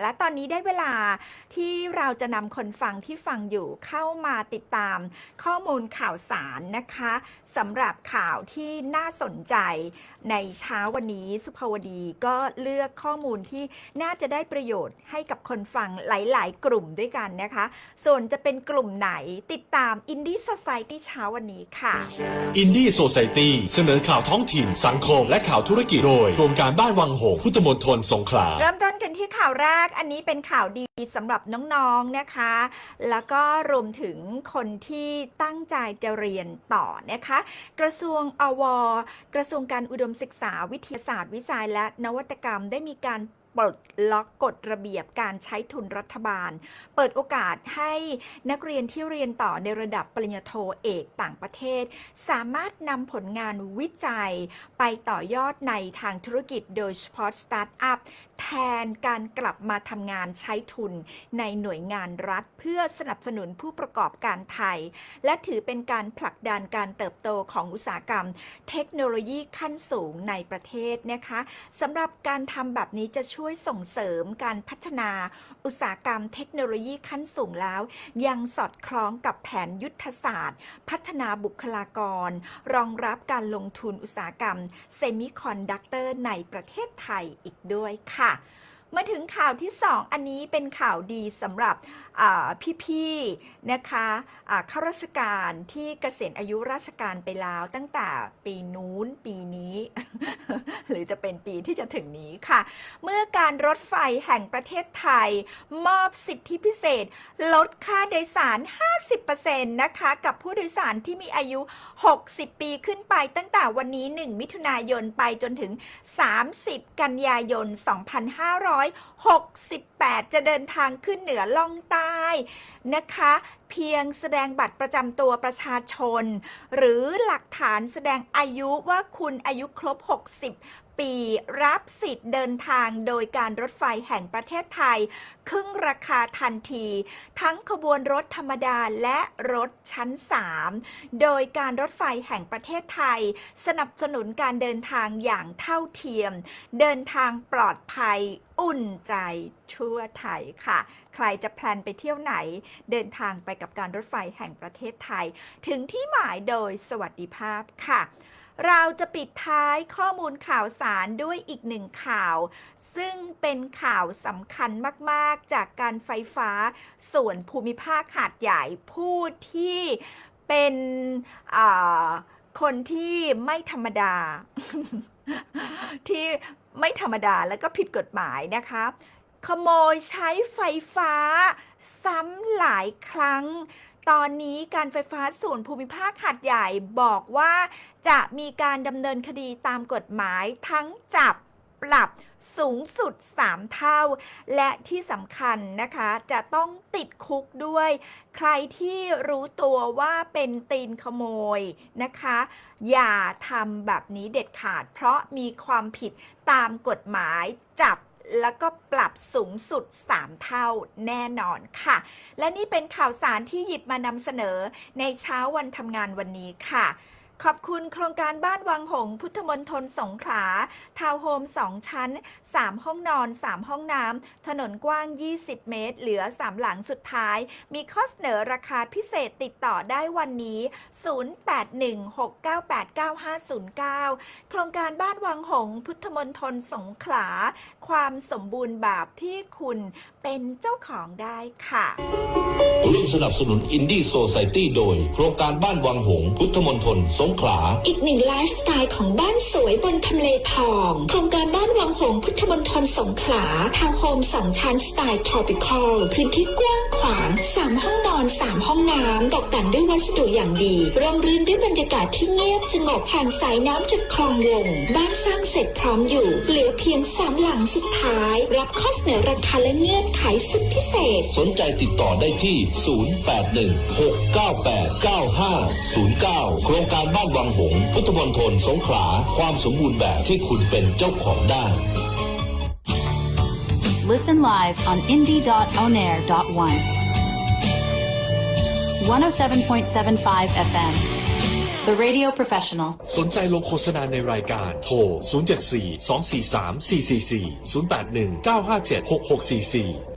และตอนนี้ได้เวลาที่เราจะนำคนฟังที่ฟังอยู่เข้ามาติดตามข้อมูลข่าวสารนะคะสำหรับข่าวที่น่าสนใจในเช้าวันนี้สุภาวดีก็เลือกข้อมูลที่น่าจะได้ประโยชน์ให้กับคนฟังหลาย ๆ กลุ่มด้วยกันนะคะ ส่วนจะเป็นกลุ่มไหนติดตาม Indie Society เช้าวันนี้ค่ะอินดี้โซซ i ตี้เสนอข่าวท้องถิ่น สังคม และข่าวธุรกิจโดยโครงการบ้านวังหงส์พุทธมณฑลสงขลาเริ่มต้นกันที่ข่าวแรกอันนี้เป็นข่าวดีสำหรับน้องๆนะคะ แล้วก็รวมถึงคนที่ตั้งใจจะเรียนต่อนะคะ กระทรวงอวกระทรวงการอุดมศึกษาวิทยาศาสตร์วิจัยและนวัตกรรมได้มีการ ปลดล็อกกฎระเบียบการใช้ทุนรัฐบาล เปิดโอกาสให้นักเรียนที่เรียนต่อในระดับปริญญาโทเอกต่างประเทศ สามารถนำผลงานวิจัย ไปต่อยอดในทางธุรกิจโดยเฉพาะสตาร์ทอัพแทนการกลับมาทำงานใช้ทุนในหน่วยงานรัฐ เพื่อสนับสนุนผู้ประกอบการไทย และถือเป็นการผลักดันการเติบโตของอุตสาหกรรม เทคโนโลยีขั้นสูงในประเทศนะคะสำหรับการทำแบบนี้จะช่วยส่งเสริมการพัฒนา อุตสาหกรรมเทคโนโลยีขั้นสูงแล้ว ยังสอดคล้องกับแผนยุทธศาสตร์ พัฒนาบุคลากร รองรับการลงทุนอุตสาหกรรม เซมิคอนดักเตอร์ในประเทศไทยอีกด้วยค่ะ มาถึงข่าวที่ 2 อันนี้เป็นข่าวดีสำหรับพี่ ๆ นะคะอ่าข้าราชการที่เกษียณอายุราชการไปแล้วตั้งแต่ปีนู้นปีนี้ หรือจะเป็นปีที่จะถึงนี้ค่ะ เมื่อการรถไฟแห่งประเทศไทย มอบสิทธิพิเศษ ลดค่าโดยสาร 50%นะคะ กับผู้โดยสารที่มีอายุ 60 ปีขึ้นไปตั้งแต่วันนี้ 1 มิถุนายนไปจนถึง 30 กันยายน 2500 2568 จะเดินทางขึ้นเหนือล่องใต้นะคะ เพียงแสดงบัตรประจำตัวประชาชน หรือหลักฐานแสดงอายุว่าคุณอายุครบ 60 ปี รับสิทธิ์เดินทางโดยการรถไฟแห่งประเทศไทย ครึ่งราคาทันที ทั้งขบวนรถธรรมดาและรถชั้น 3 โดยการรถไฟแห่งประเทศไทย สนับสนุนการเดินทางอย่างเท่าเทียม เดินทางปลอดภัยอุ่นใจทั่วไทยค่ะ ใครจะแพลนไปเที่ยวไหน เดินทางไปกับการรถไฟแห่งประเทศไทย ถึงที่หมายโดยสวัสดิภาพค่ะ เราจะปิดท้ายข้อมูลข่าวสารด้วยอีกหนึ่งข่าว ซึ่งเป็นข่าวสำคัญมาก ๆ จากการไฟฟ้าส่วนภูมิภาคหาดใหญ่ผู้ที่เป็นคนที่ไม่ธรรมดา ที่ไม่ธรรมดาแล้วก็ผิดกฎหมายนะคะ ขโมยใช้ไฟฟ้าซ้ำหลายครั้ง ตอนนี้การไฟฟ้าส่วนภูมิภาคหาดใหญ่บอกว่า จะมีการดำเนินคดีตามกฎหมายทั้งจับปรับสูงสุด 3 เท่า และที่สำคัญนะคะ จะต้องติดคุกด้วย ใครที่รู้ตัวว่าเป็นตีนขโมยนะคะ อย่าทำแบบนี้เด็ดขาด เพราะมีความผิดตามกฎหมายจับ แล้วก็ปรับสูงสุด 3 เท่าแน่นอนค่ะ และนี่เป็นข่าวสารที่หยิบมานำเสนอในเช้าวันทำงานวันนี้ค่ะ ขอบคุณโครงการบ้านวังหงส์พุทธมณฑลสงขลา ทาวน์โฮม 2 ชั้น 3 ห้องนอน 3 ห้องน้ำ ถนนกว้าง 20 เมตร เหลือ 3 หลังสุดท้าย มีข้อเสนอราคาพิเศษติดต่อได้วันนี้ 0816989509 โครงการบ้านวังหงส์พุทธมณฑลสงขลา ความสมบูรณ์แบบที่คุณเป็นเจ้าของได้ค่ะร่วมสนับสนุนอินดี้โซซตี้โดย โครงการบ้านวังหงส์พุทธมณฑลสงขลา อีกหนึ่งไลฟ์สไตล์ของบ้านสวยบนทำเลทอง โครงการบ้านวังหงส์พุทธมณฑลสงขลาทาวน์โฮมสองชั้นสไตล์ทรอปิคอลพื้นที่กว้างขวางสามห้องนอนสามห้องน้ำตกแต่งด้วยวัสดุอย่างดีร่มรื่นด้วยบรรยากาศที่เงียบสงบห่างสายน้ำจากคลองวงบ้านสร้างเสร็จพร้อมอยู่เหลือเพียงสามหลังสุดท้าย รับข้อเสนอราคาและเงื่อนไขสุดพิเศษ สนใจติดต่อได้ที่ 0816989509 โครงการบ้านวังหงส์พุทธมณฑลสงขลา ความสมบูรณ์แบบที่คุณเป็นเจ้าของได้ Listen live on indie.onair.one. 107.75 FM. The Radio Professional สนใจลงโฆษณาในรายการโทร 074 243 444 081 957 6644